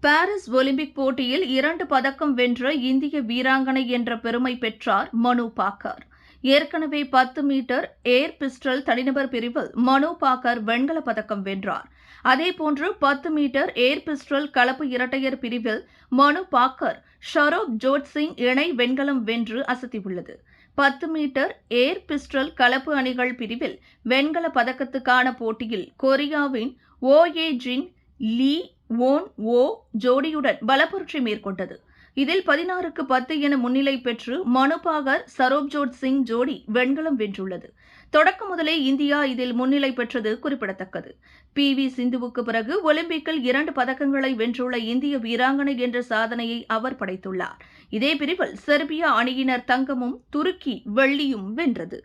Paris Olympic போட்டியில் இரண்டு பதக்கம் வென்ற இந்திய வீராங்கனை என்ற பெருமை பெற்றார் மனு பாக்கர். ஏற்கனவே பத்து மீட்டர் ஏர் பிஸ்டல் தனிநபர் பிரிவில் மனு பாக்கர் வெண்கலப் பதக்கம் வென்றார். அதேபோன்று பத்து மீட்டர் ஏர் பிஸ்டல் கலப்பு இரட்டையர் பிரிவில் மனு பாக்கர் ஷரோப் ஜோத் சிங் இணை வெண்கலம் வென்று அசத்தியுள்ளது. பத்து மீட்டர் ஏர் பிஸ்டல் கலப்பு அணிகள் பிரிவில் வெண்கல பதக்கத்துக்கான போட்டியில் கொரியாவின் ஓ ஏ ஜிங் லீ ஓன் ஓ ஜோடியுடன் பலப்புரட்சி மேற்கொண்டது. இதில் பதினாறுக்கு பத்து என முன்னிலை பெற்று மனுபாகர் சரோப்ஜோத் சிங் ஜோடி வெண்கலம் வென்றுள்ளது. தொடக்கம் முதலே இந்தியா இதில் முன்னிலை பெற்றது குறிப்பிடத்தக்கது. பி. வி. சிந்துவுக்கு பிறகு ஒலிம்பிக்கில் இரண்டு பதக்கங்களை வென்றுள்ள இந்திய வீராங்கனை என்ற சாதனையை அவர் படைத்துள்ளார். இதே பிரிவில் செர்பியா அணியினர் தங்கமும் துருக்கி வெள்ளியும் வென்றது.